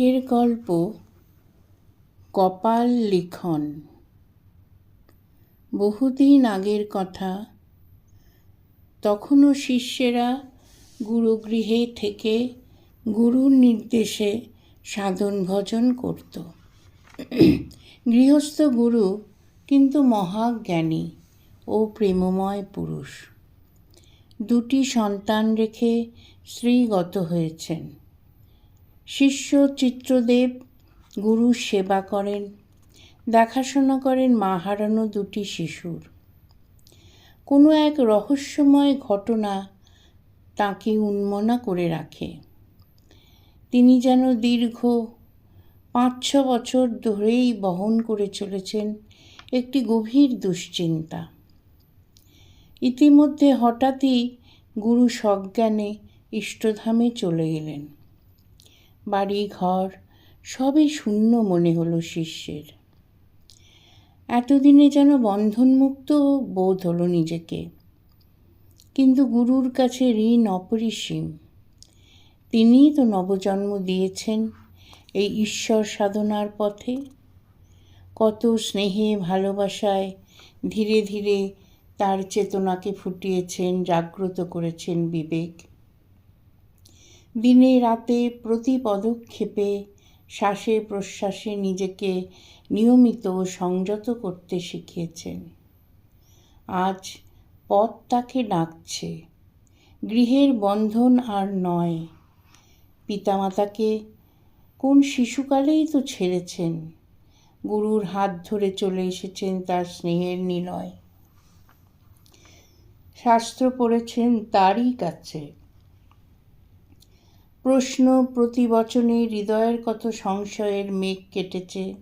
আজকের গল্প কপাল লিখন। বহুদিন আগের কথা। তখনও শিষ্যেরা গুরুগৃহে থেকে গুরুর নির্দেশে সাধন ভজন করত। গৃহস্থ গুরু কিন্তু মহাজ্ঞানী ও প্রেমময় পুরুষ। দুটি সন্তান রেখে শ্রীগত হয়েছেন। শিষ্য চিত্রদেব গুরুর সেবা করেন। দেখাশোনা করেন মা হারানো দুটি শিশুর। কোনো এক রহস্যময় ঘটনা তাকে উন্মনা করে রাখে। তিনি যেন দীর্ঘ পাঁচ ছ বছর ধরেই বহন করে চলেছেন একটি গভীর দুশ্চিন্তা। ইতিমধ্যে হঠাৎই গুরু সজ্ঞানে ইষ্টধামে চলে গেলেন বাড়ি ঘর সবই শূন্য মনে হলো শিষ্যের। এতদিনে যেন বন্ধনমুক্ত বোধ হলো নিজেকে। কিন্তু গুরুর কাছে ঋণ অপরিসীম। তিনিই তো নবজন্ম দিয়েছেন এই ঈশ্বর সাধনার পথে। কত স্নেহে, ভালোবাসায় ধীরে ধীরে তার চেতনাকে ফুটিয়েছেন, জাগ্রত করেছেন বিবেক। দিনে রাতে প্রতি পদক্ষেপে শ্বাসে প্রশ্বাসে নিজেকে নিয়মিত সংযত করতে শিখিয়েছেন। আজ পথ তাকে ডাকছে। গৃহের বন্ধন আর নয়। পিতামাতাকে কোন শিশুকালেই তো ছেড়েছেন? গুরুর হাত ধরে চলে এসেছেন তার স্নেহের নিলয়। শাস্ত্র পড়েছেন তারই কাছে। প্রশ্ন প্রতিবচনে হৃদয়ের কত সংশয়ের মেঘ কেটেছে?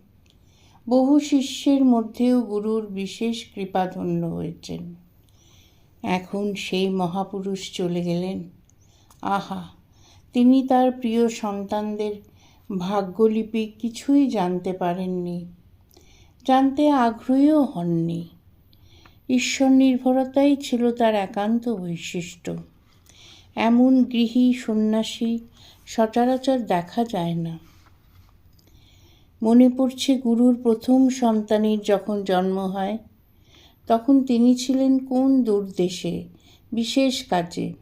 বহু শিষ্যের মধ্যেও গুরুর বিশেষ কৃপাধন্য হয়েছেন। এখন সেই মহাপুরুষ চলে গেলেন। আহা, তিনি তার প্রিয় সন্তানদের ভাগ্যলিপি কিছুই জানতে পারেননি। জানতে আগ্রহীও হননি। ঈশ্বর নির্ভরতাই ছিল তার একান্ত বৈশিষ্ট্য। এমন গৃহী সন্ন্যাসী সচরাচর দেখা যায় না। মনে পড়ছে গুরুর প্রথম সন্তানের যখন জন্ম হয়, তখন তিনি ছিলেন কোন দূরদেশে, বিশেষ কাজে?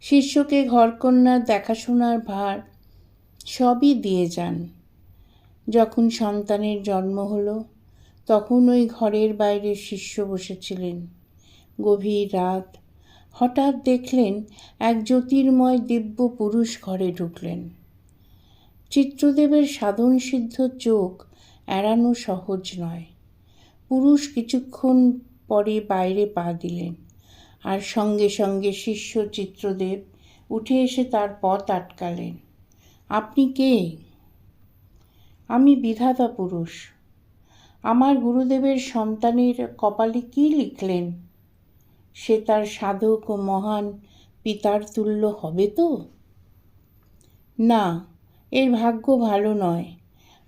শিষ্যকে ঘরকন্যার দেখাশোনার ভার সবই দিয়ে যান। যখন সন্তানের জন্ম হলো, তখন ওই ঘরের বাইরে শিষ্য বসেছিলেন। গভীর রাত হঠাৎ দেখলেন এক জ্যোতির্ময় দিব্য পুরুষ ঘরে ঢুকলেন। চিত্রদেবের সাধন সিদ্ধ চোখ এড়ানো সহজ নয়। পুরুষ কিছুক্ষণ পরে বাইরে পা দিলেন আর সঙ্গে সঙ্গে শিষ্য চিত্রদেব উঠে এসে তার পথ আটকালেন। আপনি কে? আমি বিধাতা পুরুষ। আমার গুরুদেবের সন্তানের কপালে কি লিখলেন? সে তার সাধক ও মহান পিতার তুল্য হবে তো? না, এর ভাগ্য ভালো নয়।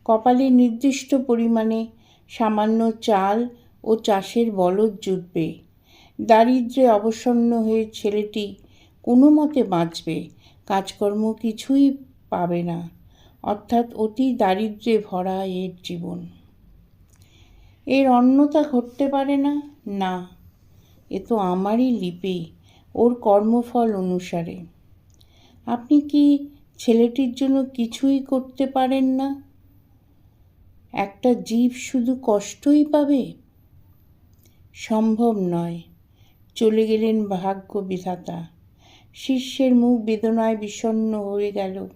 কপালে নির্দিষ্ট পরিমাণে সামান্য চাল ও চাষের বলদ জুটবে। দারিদ্রে অবসন্ন হয়ে ছেলেটি কোনো মতে বাঁচবে, কাজকর্ম কিছুই পাবে না, অর্থাৎ অতি দারিদ্রে ভরা এর জীবন। এর অন্যতা ঘটতে পারে না? না। এ তো আমারই লিপি, ওর কর্মফল অনুসারে। আপনি কি ছেলেটির জন্য কিছুই করতে পারেন না? একটা জীব শুধু কষ্টই পাবে? সম্ভব নয়। চলে গেলেন ভাগ্য বিধাতা। শিষ্যের মুখ বেদনায় বিষণ্ন হয়ে গেল।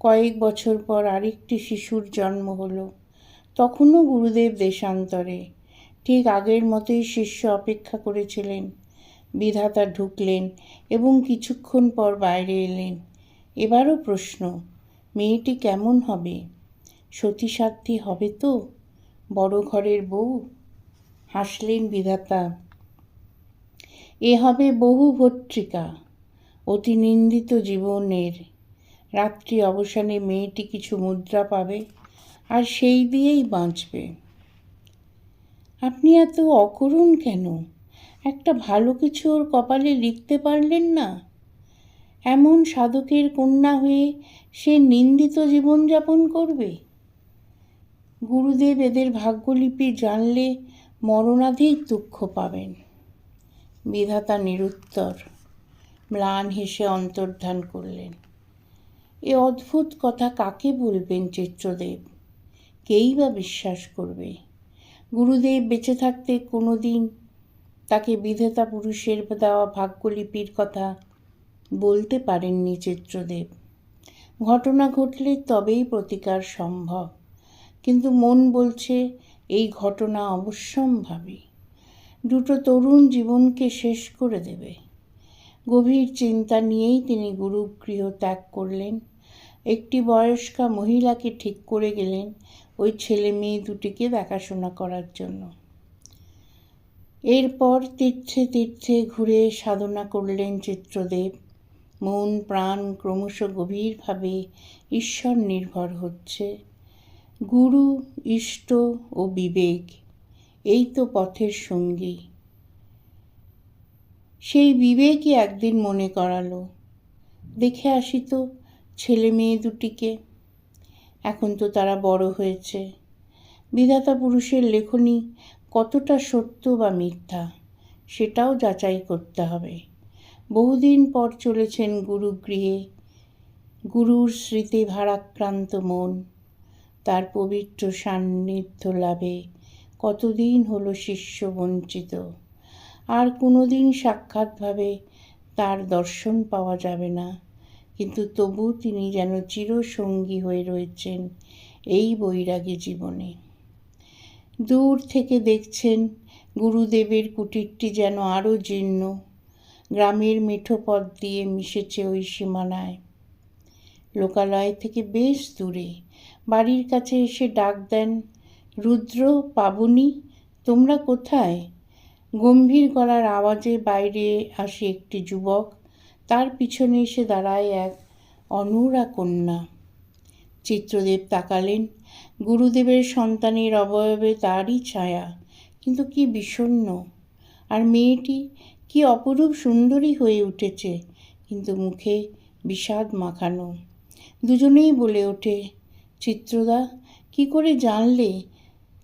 কয়েক বছর পর আরেকটি শিশুর জন্ম হলো। তখনও গুরুদেব দেশান্তরে। ঠিক আগের মতোই শিষ্য অপেক্ষা করেছিলেন। বিধাতা ঢুকলেন এবং কিছুক্ষণ পর বাইরে এলেন। এবারও প্রশ্ন, মেয়েটি কেমন হবে? সতীসাধ্যী হবে তো? বড় ঘরের বউ? হাসলেন বিধাতা। এ হবে বহু ভট্টিকা, অতি নিন্দিত জীবনের। রাত্রি অবসানে মেয়েটি কিছু মুদ্রা পাবে আর সেই দিয়েই বাঁচবে। আপনি এত অকরুণ কেন? একটা ভালো কিছু ওর কপালে লিখতে পারলেন না? এমন সাধকের কন্যা হয়ে সে নিন্দিত জীবনযাপন করবে? গুরুদেব এদের ভাগ্যলিপি জানলে মরণাধিক দুঃখ পাবেন। বিধাতা নিরুত্তর, ম্লান হেসে অন্তর্ধান করলেন। এ অদ্ভুত কথা কাকে বলবেন চিত্রদেব? কেই বা বিশ্বাস করবে? গুরুদেব বেঁচে থাকতে কোনো দিন তাকে বিধেতা পুরুষের দেওয়া ভাগ্যলিপির কথা বলতে পারেননি চিত্রদেব। ঘটনা ঘটলে তবেই প্রতিকার সম্ভব। কিন্তু মন বলছে, এই ঘটনা অবশ্যম্ভাবী। দুটো তরুণ জীবনকে শেষ করে দেবে। গভীর চিন্তা নিয়েই তিনি গুরুগৃহ ত্যাগ করলেন। একটি বয়স্কা মহিলাকে ঠিক করে গেলেন। ওই ছেলে মেয়ে দুটিকে দেখাশোনা করার জন্য। এরপর তীর্থে তীর্থে ঘুরে সাধনা করলেন চিত্রদেব। মন প্রাণ ক্রমশ গভীরভাবে ঈশ্বর নির্ভর হচ্ছে। গুরু, ইষ্ট ও বিবেক, এই তো পথের সঙ্গী। সেই বিবেকই একদিন মনে করালো, দেখে আসি তো ছেলে মেয়ে দুটিকে। এখন তো তারা বড় হয়েছে। বিধাতা পুরুষের লেখনী কতটা সত্য বা মিথ্যা, সেটাও যাচাই করতে হবে। বহুদিন পর চলেছেন গুরুগৃহে, গুরুর স্মৃতি ভারাক্রান্ত মন। তার পবিত্র সান্নিধ্য লাভে কতদিন হলো শিষ্য বঞ্চিত। আর কোনোদিন সাক্ষাৎভাবে তার দর্শন পাওয়া যাবে না। কিন্তু তবু তিনি যেন চিরসঙ্গী হয়ে রয়েছেন এই বৈরাগী জীবনে। দূর থেকে দেখছেন গুরুদেবের কুটিরটি যেন আরও জীর্ণ, গ্রামের মিঠো পথ দিয়ে মিশেছে ওই সীমানায়। লোকালয় থেকে বেশ দূরে, বাড়ির কাছে এসে ডাক দেন, রুদ্র, পাবনি, তোমরা কোথায়? গম্ভীর গলার আওয়াজে বাইরে আসে একটি যুবক। তার পিছনে এসে দাঁড়ায় এক অনুরা কন্যা। চিত্রদেব তাকালেন। গুরুদেবের সন্তানের অবয়বে তারই ছায়া, কিন্তু কি বিষণ্ন আর মেয়েটি কি অপরূপ সুন্দরী হয়ে উঠেছে, কিন্তু মুখে বিষাদ মাখানো। দুজনেই বলে ওঠে, চিত্রদা, কি করে জানলে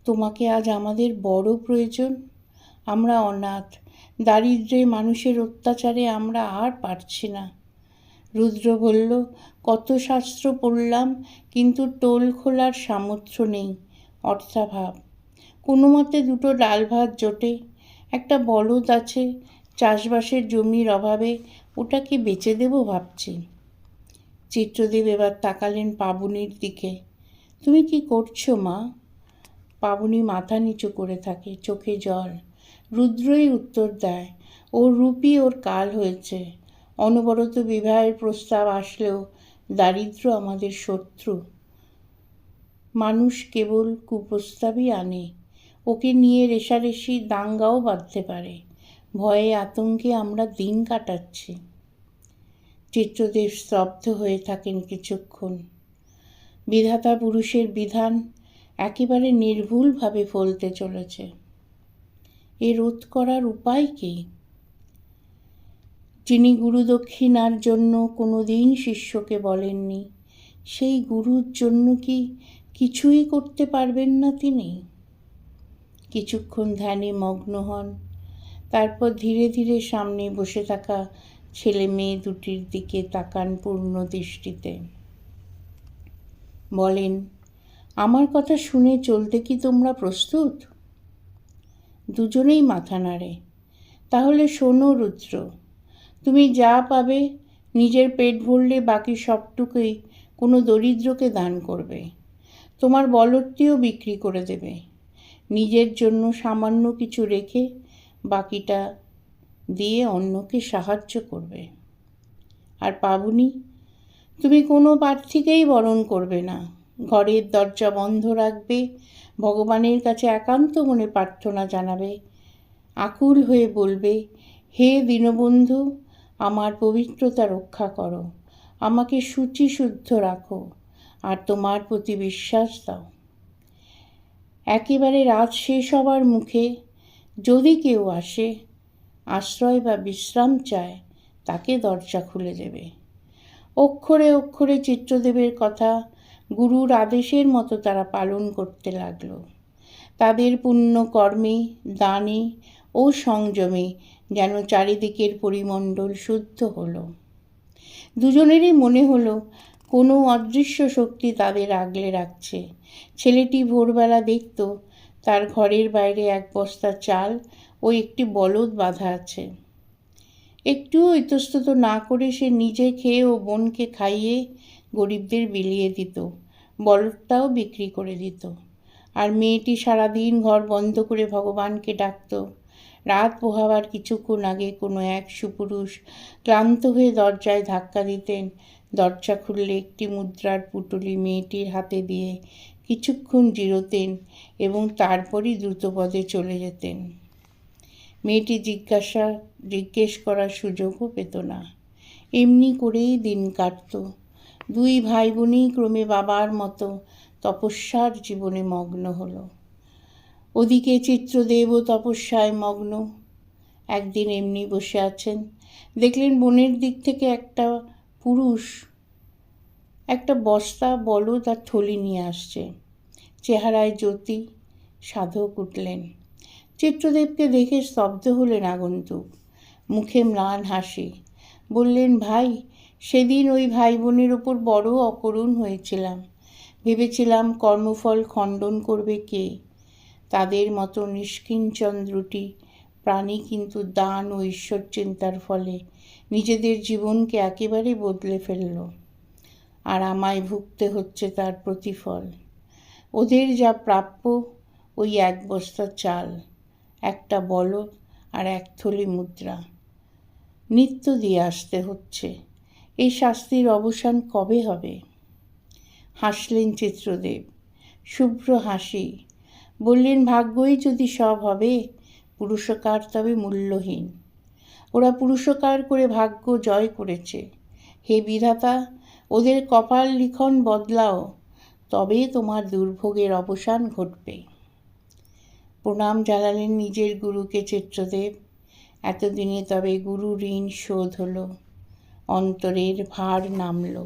তোমাকে আজ আমাদের বড় প্রয়োজন? আমরা অনাথ দারিদ্রে মানুষের অত্যাচারে আমরা আর পারছি না। রুদ্র বলল, কত শাস্ত্র পড়লাম, কিন্তু টোল খোলার সামর্থ্য নেই। অর্থাভাব। কোনো মতে দুটো ডাল ভাত জোটে। একটা বলদ আছে, চাষবাসের জমির অভাবে ওটাকে বেচে দেবো ভাবছি। চিত্রদেব এবার তাকালেন পাবনির দিকে। তুমি কি করছ মা? পাবনি মাথা নিচু করে থাকে, চোখে জল। রুদ্রই উত্তর দেয়, ওর রূপই ওর কাল হয়েছে। অনবরত বিবাহের প্রস্তাব আসলেও দারিদ্র আমাদের শত্রু। মানুষ কেবল কুপ্রস্তাবই আনে, ওকে নিয়ে রেশারেশি দাঙ্গাও বাঁধতে পারে। ভয়ে আতঙ্কে আমরা দিন কাটাচ্ছি। চিত্রদেব স্তব্ধ হয়ে থাকেন কিছুক্ষণ। বিধাতা পুরুষের বিধান একেবারে নির্ভুলভাবে ফলতে চলেছে। এ রোধ করার উপায় কী? যিনি গুরুদক্ষিণার জন্য কোনো দিন শিষ্যকে বলেননি, সেই গুরুর জন্য কি কিছুই করতে পারবেন না তিনি? কিছুক্ষণ ধ্যানে মগ্ন হন, তারপর ধীরে ধীরে সামনে বসে থাকা ছেলে মেয়ে দুটির দিকে তাকান পূর্ণ দৃষ্টিতে। বলেন, আমার কথা শুনে চলতে কি তোমরা প্রস্তুত? দুজনেই মাথা নাড়ে। তাহলে শোনো, রুদ্র, তুমি যা পাবে নিজের পেট ভরলে বাকি সবটুকুই কোনো দরিদ্রকে দান করবে। তোমার বলরটিও বিক্রি করে দেবে। নিজের জন্য সামান্য কিছু রেখে বাকিটা দিয়ে অন্যকে সাহায্য করবে। আর পাবনি, তুমি কোনো প্রার্থীকেই বরণ করবে না। ঘরের দরজা বন্ধ রাখবে ভগবানের কাছে একান্ত মনে প্রার্থনা জানাবে। আকুল হয়ে বলবে, হে দীনবন্ধু, আমার পবিত্রতা রক্ষা করো। আমাকে সূচি শুদ্ধ রাখো আর তোমার প্রতি বিশ্বাস দাও। একেবারে রাত শেষ হবার মুখে যদি কেউ আসে, আশ্রয় বা বিশ্রাম চায়, তাকে দরজা খুলে দেবে। অক্ষরে অক্ষরে চিত্রদেবের কথা গুরুর আদেশের মতো তারা পালন করতে লাগল। তাদের পুণ্য কর্মে, দানে ও সংযমে যেন চারিদিকের পরিমণ্ডল শুদ্ধ হলো। দুজনেরই মনে হলো, কোনো অদৃশ্য শক্তি তাদের আগলে রাখছে। ছেলেটি ভোরবেলা দেখত, তার ঘরের বাইরে এক বস্তা চাল ও একটি বলদ বাঁধা আছে। একটুও ইতস্তত না করে সে নিজে খেয়ে ও বোনকে খাইয়ে গরিবদের বিলিয়ে দিত। বলদটাও বিক্রি করে দিত। আর মেয়েটি সারাদিন ঘর বন্ধ করে ভগবানকে ডাকত। রাত পোহাবার কিছুক্ষণ আগে কোনো এক সুপুরুষ ক্লান্ত হয়ে দরজায় ধাক্কা দিতেন। দরজা খুললে একটি মুদ্রার পুটুলি মেয়েটির হাতে দিয়ে কিছুক্ষণ জিরোতেন এবং তারপরই দ্রুতপদে চলে যেতেন। মেয়েটি জিজ্ঞাসা, জিজ্ঞেস করার সুযোগও পেত না। এমনি করেই দিন কাটত। দুই ভাই বোনই ক্রমে বাবার মতো তপস্যার জীবনে মগ্ন হল। ওদিকে চিত্রদেবও তপস্যায় মগ্ন। একদিন এমনি বসে আছেন। দেখলেন বোনের দিক থেকে একটা পুরুষ একটা বস্তা, বলদ আর থলি নিয়ে আসছে। চেহারায় জ্যোতি, সাধক উঠলেন। চিত্রদেবকে দেখে স্তব্ধ হলেন আগন্তুক। মুখে ম্লান হাসি। বললেন, ভাই সেদিন ওই ভাই বোনের ওপর বড় অকরুণ হয়েছিলাম। ভেবেছিলাম কর্মফল খণ্ডন করবে কে? তাদের মতো নিষ্কিঞ্চন প্রাণী কিন্তু দান ও ঈশ্বর চিন্তার ফলে নিজেদের জীবনকে একেবারে বদলে ফেলল আর আমায় ভুগতে হচ্ছে তার প্রতিফল। ওদের যা প্রাপ্য ওই এক বস্তা চাল, একটা বলদ আর এক থলি মুদ্রা। নিত্য দিয়ে আসতে হচ্ছে। এই শাস্তির অবসান কবে হবে? হাসলেন চিত্রদেব। শুভ্র হাসি। বললেন, ভাগ্যই যদি সব হবে, পুরুষকার তবে মূল্যহীন। ওরা পুরুষকার করে ভাগ্য জয় করেছে। হে বিধাতা, ওদের কপাল লিখন বদলাও, তবে তোমার দুর্ভোগের অবসান ঘটবে। প্রণাম জানালেন নিজের গুরুকে চিত্রদেব। এতদিনে তবে গুরু ঋণ শোধ হলো। অন্তরের ভার নামলো।